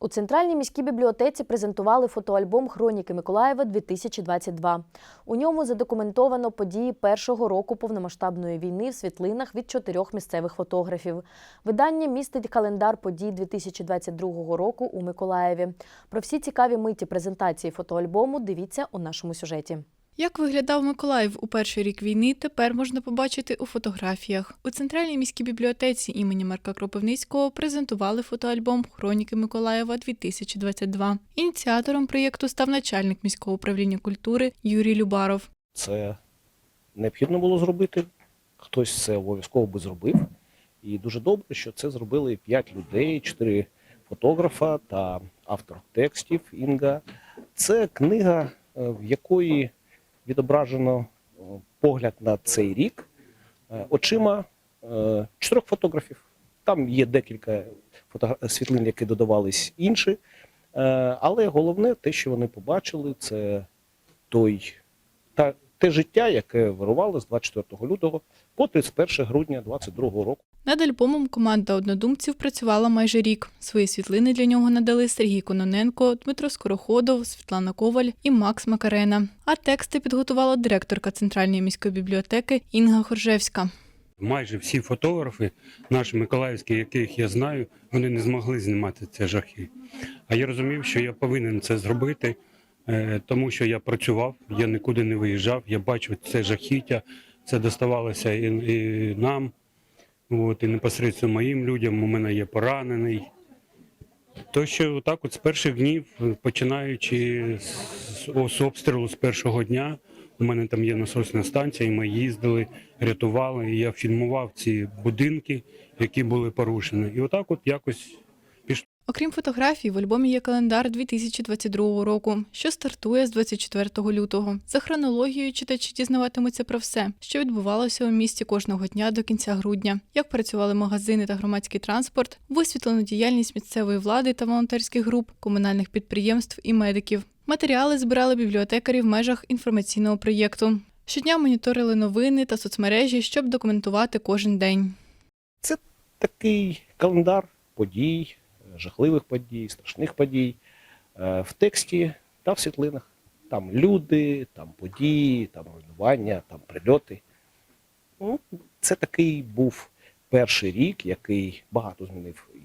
У центральній міській бібліотеці презентували фотоальбом Хроніки Миколаєва 2022. У ньому задокументовано події першого року повномасштабної війни в світлинах від чотирьох місцевих фотографів. Видання містить календар подій 2022 року у Миколаєві. Про всі цікаві миті презентації фотоальбому дивіться у нашому сюжеті. Як виглядав Миколаїв у перший рік війни, тепер можна побачити у фотографіях. У центральній міській бібліотеці імені Марка Кропивницького презентували фотоальбом Хроніки Миколаєва 2022. Ініціатором проєкту став начальник міського управління культури Юрій Любаров. Це необхідно було зробити. Хтось це обов'язково би зробив. І дуже добре, що це зробили п'ять людей, чотири фотографа та автор текстів Інга. Це книга, е, в якої відображено е, погляд на цей рік е, очима е, чотирьох фотографів. Там є декілька світлин, які додавались інші. Але головне, те, що вони побачили, це той та те життя, яке вирувало з 24 лютого по 31 грудня 2022 року. Над альбомом команда однодумців працювала майже рік. Свої світлини для нього надали Сергій Кононенко, Дмитро Скороходов, Світлана Коваль і Макс Макарена. А тексти підготувала директорка Центральної міської бібліотеки Інга Хоржевська. Майже всі фотографи, наші миколаївські, яких я знаю, вони не змогли знімати ці жахи. А я розумів, що я повинен це зробити, тому що я працював, я нікуди не виїжджав, я бачив це жахіття, це доставалося і, і нам, от, і непосередньо моїм людям. У мене є поранений. То що так, от з перших днів, починаючи з, з обстрілу з першого дня, у мене там є насосна станція, і ми їздили, рятували. І я фільмував ці будинки, які були порушені. І отак, от якось Окрім фотографій, в альбомі є календар 2022 року, що стартує з 24 лютого. За хронологією читачі дізнаватимуться про все, що відбувалося у місті кожного дня до кінця грудня, як працювали магазини та громадський транспорт, висвітлено діяльність місцевої влади та волонтерських груп, комунальних підприємств і медиків. Матеріали збирали бібліотекарі в межах інформаційного проєкту. Щодня моніторили новини та соцмережі, щоб документувати кожен день. Це Такий календар подій, жахливих подій, страшних подій е, в тексті та в світлинах. Там люди, там події, там руйнування, там прильоти. Ну, це такий був перший рік, який багато змінив і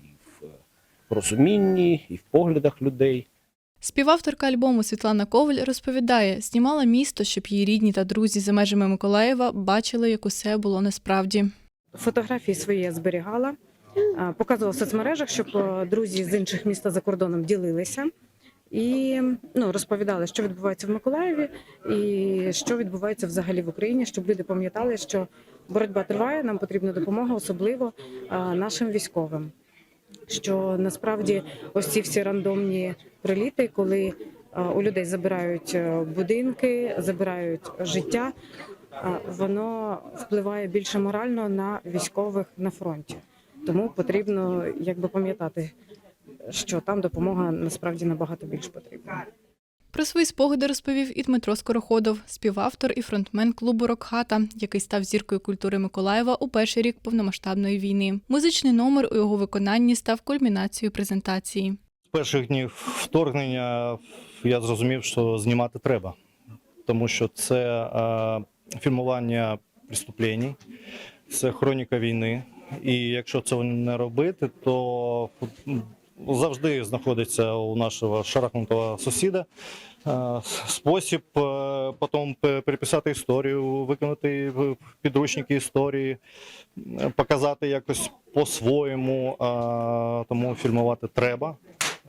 в розумінні, і в поглядах людей. Співавторка альбому Світлана Коваль розповідає, знімала місто, щоб її рідні та друзі за межами Миколаєва бачили, як усе було насправді. Фотографії свої я зберігала, показувала в соцмережах, щоб е, друзі з інших міст та за кордоном ділилися і ну, розповідали, що відбувається в Миколаєві і що відбувається взагалі в Україні, щоб люди пам'ятали, що боротьба триває, нам потрібна допомога, особливо нашим військовим. Що насправді ось ці всі рандомні приліти, коли у людей забирають е, будинки, забирають життя, воно впливає більше морально на військових на фронті. Тому потрібно якби пам'ятати, що там допомога насправді набагато більш потрібна. Про свої спогади розповів і Дмитро Скороходов, співавтор і фронтмен клубу Рокхата, який став зіркою культури Миколаєва у перший рік повномасштабної війни. Музичний номер у його виконанні став кульмінацією презентації. З перших днів вторгнення я зрозумів, що знімати треба, тому що це е, фільмування преступлень, це хроніка війни. І якщо цього не робити, то завжди знаходиться у нашого шарахнутого сусіда е, спосіб е, потім пе- переписати історію, виконати підручники історії, е, показати якось по-своєму. Тому фільмувати треба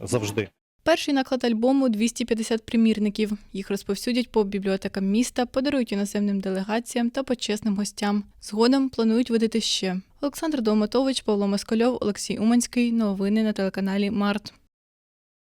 завжди. Перший наклад альбому 250 примірників. Їх розповсюдять по бібліотекам міста, подарують іноземним делегаціям та почесним гостям. Згодом планують видати ще. Олександр Долматович, Павло Москальов, Олексій Уманський. Новини на телеканалі Март.